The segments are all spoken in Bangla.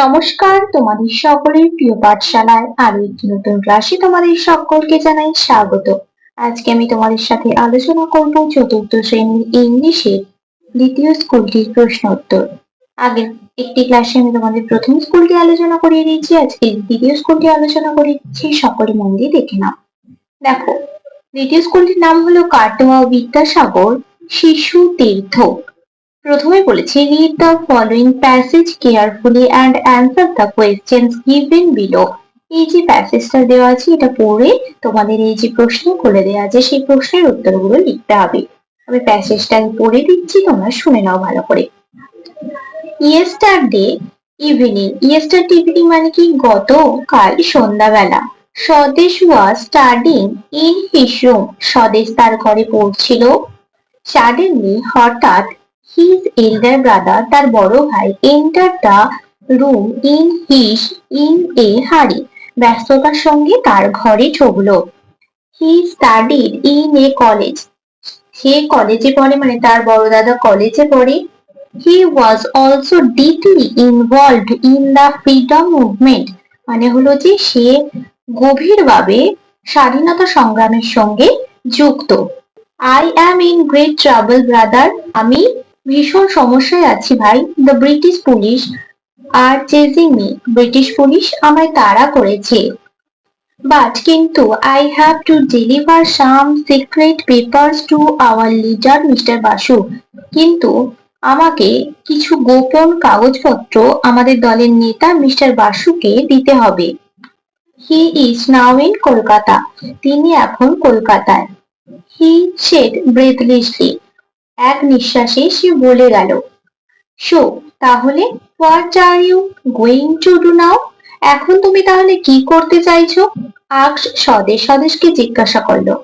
নমস্কার তোমাদের সকলের প্রিয় পাঠশালায় আর একটি নতুন ক্লাসে তোমাদের সকলকে জানাই স্বাগত আজকে আমি তোমাদের সাথে আলোচনা করব চতুর্থ শ্রেণীর ইংলিশে দ্বিতীয় স্কুলটির প্রশ্ন উত্তর আগের একটি ক্লাসে আমি তোমাদের প্রথম স্কুলটি আলোচনা করিয়ে দিয়েছি আজকে দ্বিতীয় স্কুলটি আলোচনা করে দিচ্ছি মন্দির মন দিয়ে দেখে নাও দেখো দ্বিতীয় স্কুলটির নাম হলো কাটোয়া বিদ্যাসাগর শিশু তীর্থ প্রথমে বলেছি read the following passage carefully and answer the question given below এই যে প্যাসেজটা দেওয়া আছে এটা পড়ে তোমাদের এই যে প্রশ্ন করে দেওয়া আছে সেই প্রশ্নের উত্তরগুলো লিখতে হবে আমি প্যাসেজটা আমি পড়ে দিচ্ছি তোমরা শুনে নাও ভালো করে ইয়েস্টারডে ইভিনিং ইয়েস্টারডে ইভিনিং মানে কি গতকাল সন্ধ্যাবেলা Swadesh was studying in his room Swadesh তার ঘরে পড়ছিল সাডেনলি হঠাৎ His elder ব্রাদার তার বড় ভাই enter the room in his in a hurry ব্যস্ততার সঙ্গে তার ঘরে ঢুকল he studied in a college সে কলেজে পড়ে মানে তার বড় দাদা কলেজে পড়ে he was also deeply involved in the freedom movement মানে হলো যে সে গভীরভাবে স্বাধীনতা সংগ্রামের সঙ্গে যুক্ত I am in great trouble brother আমি ভীষণ সমস্যায় আছি ভাই the British police are chasing me British police আমায় তাড়া করেছে বাট কিন্তু I have to deliver some secret papers to our leader Mister Basu কিন্তু আমাকে কিছু গোপন কাগজপত্র আমাদের দলের নেতা মিস্টার বাসুকে দিতে হবে he is now in Kolkata তিনি এখন কলকাতায় হি সেড ব্রেথলেসলি এক নিঃশ্বাসে সে বলে গেল সো তাহলে what are you going to do now এখন তুমি তাহলে কি করতে চাইছ আক্স স্বদেশ স্বদেশকে জিজ্ঞাসা করলো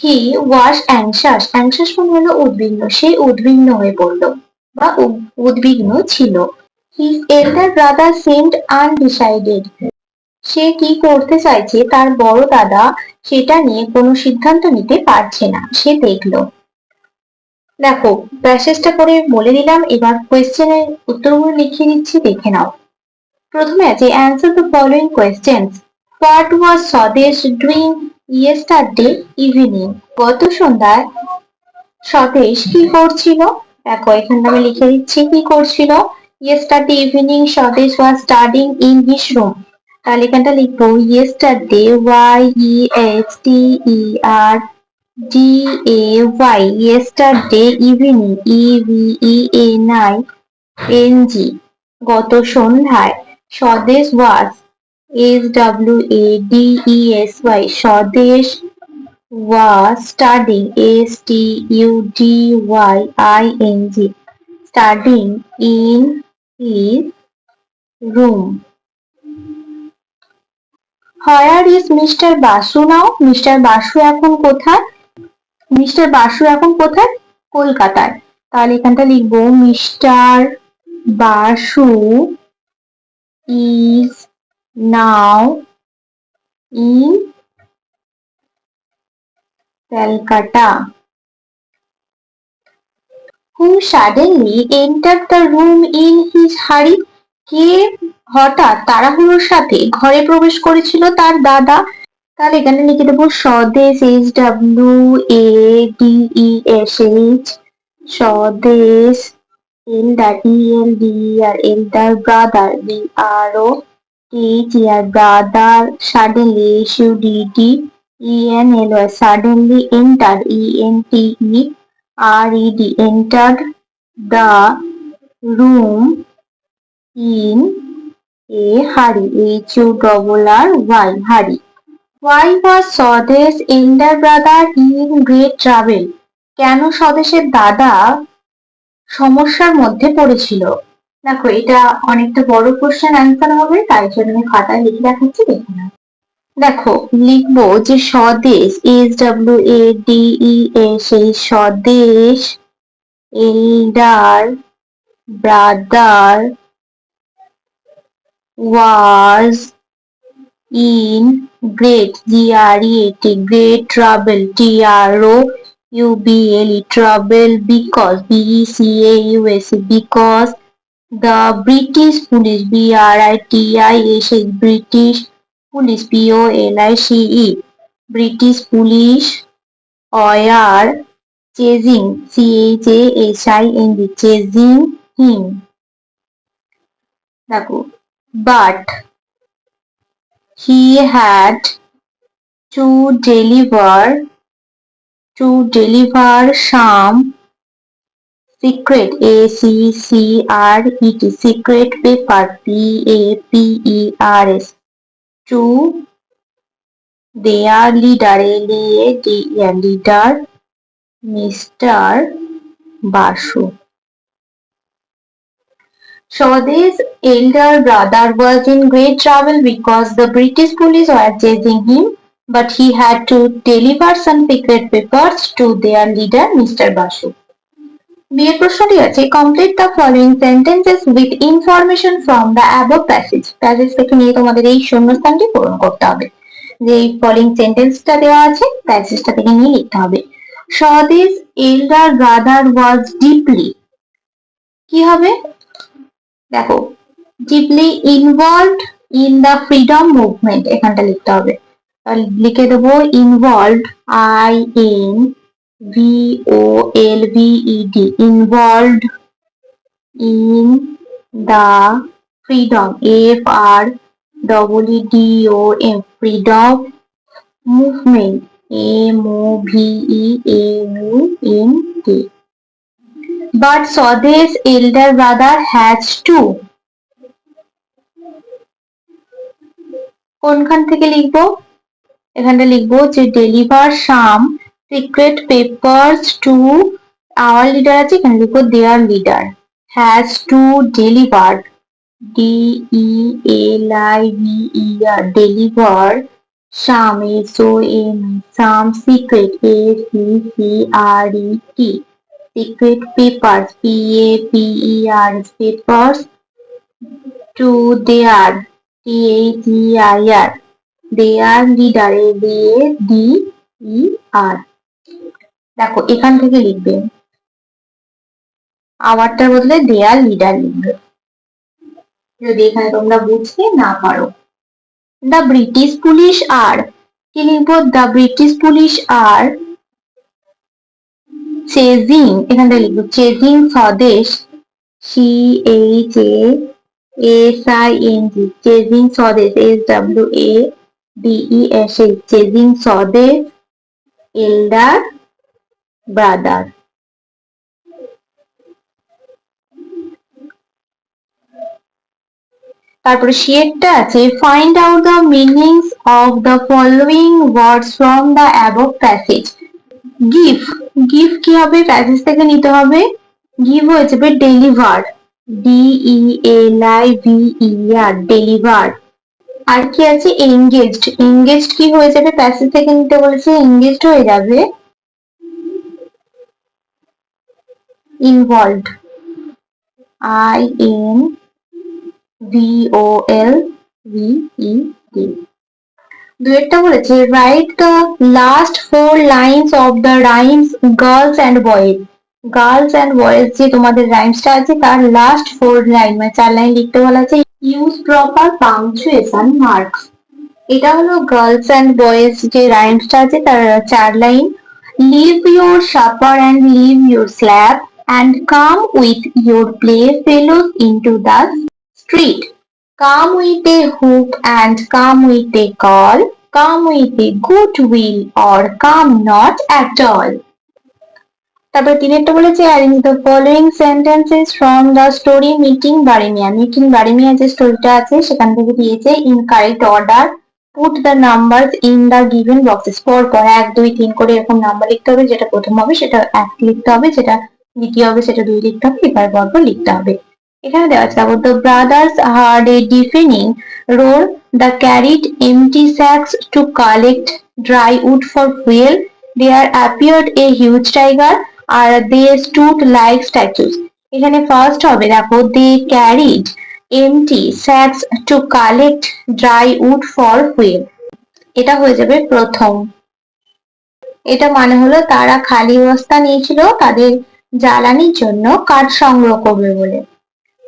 হি ওয়াশ অ্যাংশাস অ্যাংশাস মানে হলো উদ্বিগ্ন সে উদ্বিগ্ন হয়ে পড়ল বা উদ্বিগ্ন ছিল his elder brother sent undecided সে কি করতে চাইছে তার বড় দাদা সেটা নিয়ে কোনো সিদ্ধান্ত নিতে পারছে না সে দেখলো দেখো প্যাসেজটা করে বলে দিলাম এবার কোয়েশ্চেনের উত্তরগুলো লিখিয়ে দিচ্ছি দেখে নাও প্রথমে আছে answer the following questions what was Swadesh doing yesterday evening গত সন্ধ্যায় স্বদেশ কি করছিল দেখো এখানটা আমি লিখে দিচ্ছি কি করছিল yesterday evening Swadesh was studying in his room তাহলে এখানটা লিখবো yesterday Y E X T E R D A Y yesterday evening E E A নাই এন জি গত সন্ধ্যায় Swadesh was S W A D E S Y Swadesh was studying S T U D Y I N G studying in his room. Where is Mr. Basu now? Mr. Basu এখন কোথায়? মিস্টার বাসু এখন কোথায় কলকাতায় তাহলে এখানটা লিখবো mister Basu is now in Calcutta who suddenly enter the room in his hurry কে হঠাৎ তাড়াহুড়োর সাথে ঘরে প্রবেশ করেছিল তার দাদা তাহলে এখানে লিখে দেবো Swadesh H W A D E S H Swadesh L the E L D R L brother B R O H year brother suddenly S U D T E N L Y suddenly enter E N T E R E D enter the room in a hurry H U double R Y hurry Why was স্বদেশ elder brother in great trouble? কেন স্বদেশের দাদা সমস্যার মধ্যে পড়েছিল দেখো এটা অনেকটা বড় কোশ্চেন অ্যান্সার হবে তাই জন্য আমি খাতায় লিখে দেখাচ্ছি দেখে না দেখো লিখবো যে Swadesh S W A D E A সেই Swadesh elder brother was in great, G-R-E-A-T, great trouble, T-R-O-U-B-L-E, trouble, because, B-E-C-A-U-S-E, because the British police, B-R-I-T-I-S-H, British police, P-O-L-I-C-E, British police are chasing, C-H-A-S-I-N-G, chasing him. But he had to deliver to deliver some secret a c c r e t secret paper p a p e r s to their leader l a d e r leader mr basu So this elder brother was in great trouble because the British police were chasing him, but he had to deliver some secret papers to their leader, Mr. Basu. বিয়ের প্রশ্নটি আছে complete the following sentences with information from the above passage passage থেকে নিয়ে তোমাদের এই শূন্যস্থানটি পূরণ করতে হবে যে ফলোইং সেন্টেন্সটা দেওয়া আছে প্যাসেজটা থেকে নিয়ে লিখতে হবে সদিস এল্ডার ব্রাদার ওয়াজ ডিপলি কি হবে দেখো deeply involve in the freedom movement এখানটা লিখতে হবে লিখে দেবো involved I N V O L V D involved in the freedom F R double D O M freedom movement M O V M U N T but Sodei's elder brother has two. কোনখান থেকে লিখবো এখানটা লিখবো যে deliver some secret papers to our leader আছে এখানে লিখবো their leader has to deliver D E L I V E R deliver some S O M some secret A C C R E T secret papers p a p e r papers to their t a t i r their leader a d a d e r দেখো এখান থেকে লিখবে আওয়ারটার বদলে দেয়ার লিডার লিখবে যদি এখানে তোমরা বুঝতে না পারো দ্য ব্রিটিশ পুলিশ আর কি লিখবো the British police are chasing এখানে লিখবো chasing Swadesh C H A S I N G chasing Swadesh S W A D E S A chasing Swadesh elder brother তারপরে শিয়েরটা আছে find out the meanings of the following words from the above passage give give কি হবে প্যাসেজ থেকে নিতে হবে গিভ হয়ে যাবে deliver D E L I V E R deliver আর কি আছে এঙ্গেজড এঙ্গেজড কি হয়ে যাবে প্যাসেজ থেকে নিতে বলেছে এঙ্গেজড হয়ে যাবে involved I N V O L V E D দুয়েরটা বলেছি write the last four lines of the rhymes girls and boys girls and boys যে তোমাদের রাইমসটা আছে তার লাস্ট ফোর লাইন মানে চার লাইন লিখতে বলা আছে ইউজ প্রপার পাংচুয়েশন মার্কস এটা হলো গার্লস অ্যান্ড বয়েজ যে রাইমসটা আছে তার চার line leave your supper and leave your slab and come with your play fellows into the street Come with a hook and come with a call. Come with a good will or come not at all. তারপর একটা বলেছে arrange the following sentences from the story meeting Baremiya meeting বারেমিয়া যে স্টোরিটা আছে সেখান থেকে দিয়েছে in correct order put the number in the given boxes পর পর এক দুই তিন করে এরকম নাম্বার লিখতে হবে যেটা প্রথম হবে সেটা এক লিখতে হবে যেটা দ্বিতীয় হবে সেটা দুই লিখতে হবে এবার পর লিখতে হবে এখানে দেওয়া আছে তারপর the brothers heard a deafening roll the carried empty sacks to collect dry wood for wheel R appeared a huge tiger R they stood like statues এখানে ফার্স্ট হবে দেখো they carried empty sacks to collect dry wood for wheel এটা হয়ে যাবে প্রথম এটা মানে হলো তারা খালি বস্তা নিয়েছিল তাদের জ্বালানির জন্য কাঠ সংগ্রহ করবে বলে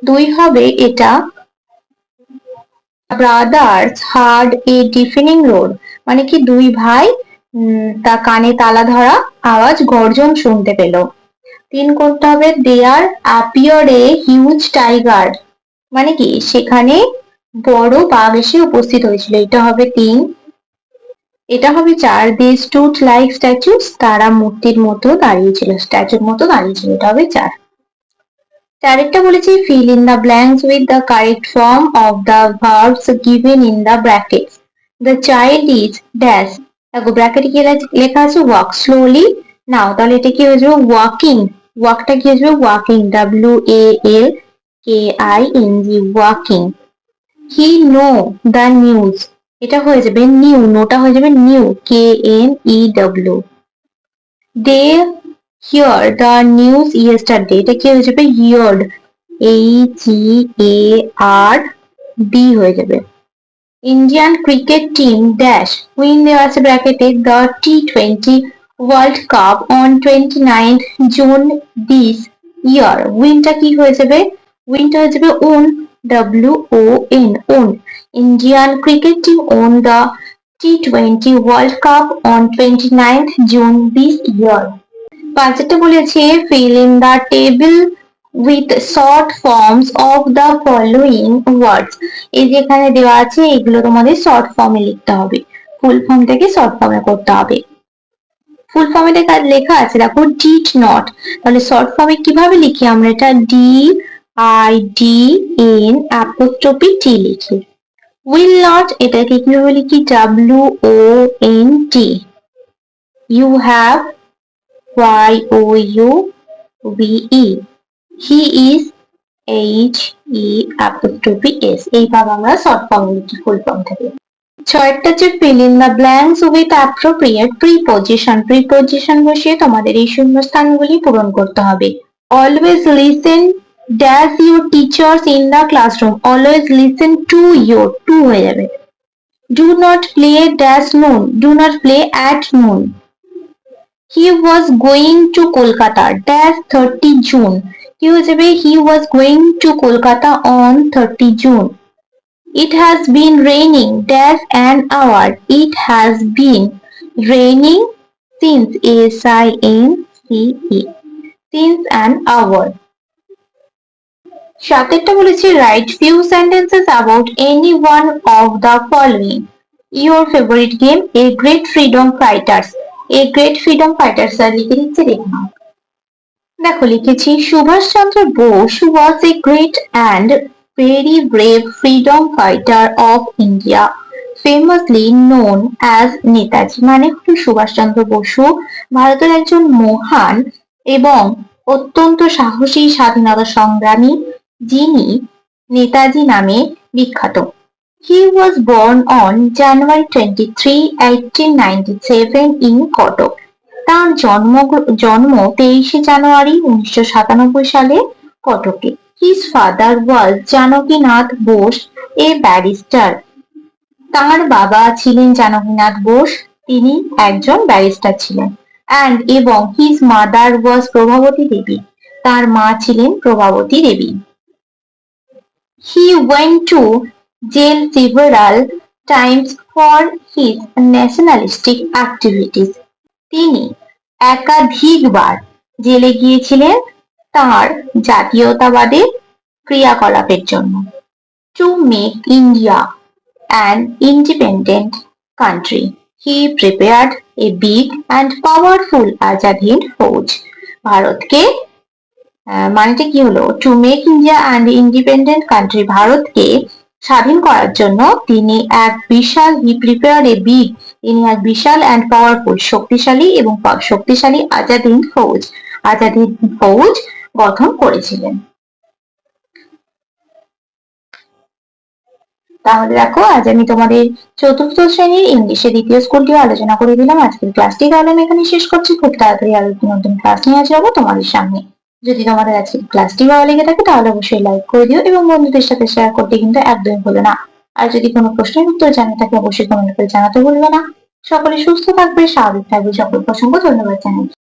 দুই হবে এটা brothers heard a deafening road মানে কি দুই ভাই তা কানে তালা ধরা আওয়াজ গর্জন শুনতে পেল তিন করতে হবে দেয়ার আপিয়ার এ হিউজ টাইগার মানে কি সেখানে বড় বাঘ এসে উপস্থিত হয়েছিল এটা হবে তিন এটা হবে চার দে স্টুড লাইক স্ট্যাচু তারা মূর্তির মতো দাঁড়িয়েছিল স্ট্যাচুর মতো দাঁড়িয়েছিল এটা হবে চার চারেরটা বলেছি fill in the blanks with the correct form of the verbs given in the brackets the child is dash দেখো ব্র্যাকেট কি লেখা আছে ওয়াক স্লোলি নাও তাহলে এটা কি হয়ে যাবে ওয়াকিং ওয়াকটা কি হয়ে যাবে walking W A L K I N G walking he know the news এটা হয়ে যাবে নিউ নোটা হয়ে যাবে knew K N E W they hear the news yesterday এটা কি হয়ে যাবে hear H E A R D হয়ে যাবে Indian cricket team dash win দেওয়া আছে ব্র্যাকেটে the T twenty World Cup on twenty nine June this year উইনটা কি হয়ে যাবে উইনটা হয়ে যাবে won W O N won Indian cricket team won the World Cup on twenty nine June this year কনসেপ্টে বলেছে fill in the table with short forms of the following words এই যে এখানে দেওয়া আছে এগুলো তোমাদের শর্ট ফর্মে লিখতে হবে ফুল ফর্ম থেকে শর্ট ফর্মে করতে হবে ফুল ফর্মে লেখা আছে দেখো ডিড নট তাহলে শর্ট ফর্মে কিভাবে লিখি আমরা এটা D I D N apostrophe T লিখি উইল নট এটাকে কিভাবে লিখি W O N T you have Y O U V E. He is H E apostrophe S. এইভাবে আমরা শর্ট ফর্ম লিখি ফুল ফর্ম থেকে ছয়টা হচ্ছে fill in the blanks with appropriate preposition preposition বসিয়ে তোমাদের এই শূন্যস্থানগুলি পূরণ করতে হবে always listen dash your teachers in the classroom always listen to your to হয়ে যাবে do not play dash noon do not play at noon he was going to kolkata dash 30 june কি হয়ে যাবে he was going to kolkata on 30 june it has been raining dash an hour it has been raining since s i n c e since an hour সাতেরটা বলেছি right few sentences about any one of the following your favourite game a great freedom fighters a great freedom fighter sir লিখে দিচ্ছে দেখুন দেখো লিখেছি Subhash Chandra Bose was a great and very brave freedom fighter of India famously known as Netaji মানে হলো সুভাষচন্দ্র বসু ভারতের একজন মহান এবং অত্যন্ত সাহসী স্বাধীনতা সংগ্রামী যিনি নেতাজি নামে বিখ্যাত He was born on January 23, 1897 in Kotok. তার জন্ম জন্ম তেইশে জানুয়ারি উনিশশো a barrister. বোস ব্যারিস্টার তার বাবা ছিলেন জানকীনাথ বোস তিনি একজন ব্যারিস্টার ছিলেন অ্যান্ড এবং his mother was Prabhavati Devi তার মা ছিলেন Prabhavati Devi he went to jail several times for his nationalistic activities. তিনি একাধিকবার জেলে গিয়েছিলেন তার জাতীয়তাবাদের ক্রিয়াকলাপের জন্য to make India an independent country he prepared a big and powerful Azad Fauj ভারতকে মানেটা কি হলো to make India and independent country ভারতকে স্বাধীন করার জন্য তিনি এক বিশাল হি প্রিপেয়ার এ বি তিনি এক বিশাল অ্যান্ড পাওয়ারফুল শক্তিশালী এবং শক্তিশালী আজাদিন ফৌজ আজাদিন ফৌজ গঠন করেছিলেন তাহলে দেখো আজ আমি তোমাদের চতুর্থ শ্রেণীর ইংলিশে দ্বিতীয় স্কুলটিও আলোচনা করে দিলাম আজকের ক্লাসটি তাহলে আমি এখানে শেষ করছি খুব তাড়াতাড়ি আরো নতুন ক্লাস নিয়ে আসবো তোমাদের সামনে যদি তোমাদের আজকে ক্লাসটি ভালো লেগে থাকে তাহলে অবশ্যই লাইক করে দিও এবং বন্ধুদের সাথে শেয়ার করতে কিন্তু একদমই ভুলো না আর যদি কোনো প্রশ্নের উত্তর জানা থাকে অবশ্যই কমেন্ট করে জানাতে ভুলবে না সকলে সুস্থ থাকবে স্বাভাবিক থাকবে সকল প্রসঙ্গ ধন্যবাদ জানাই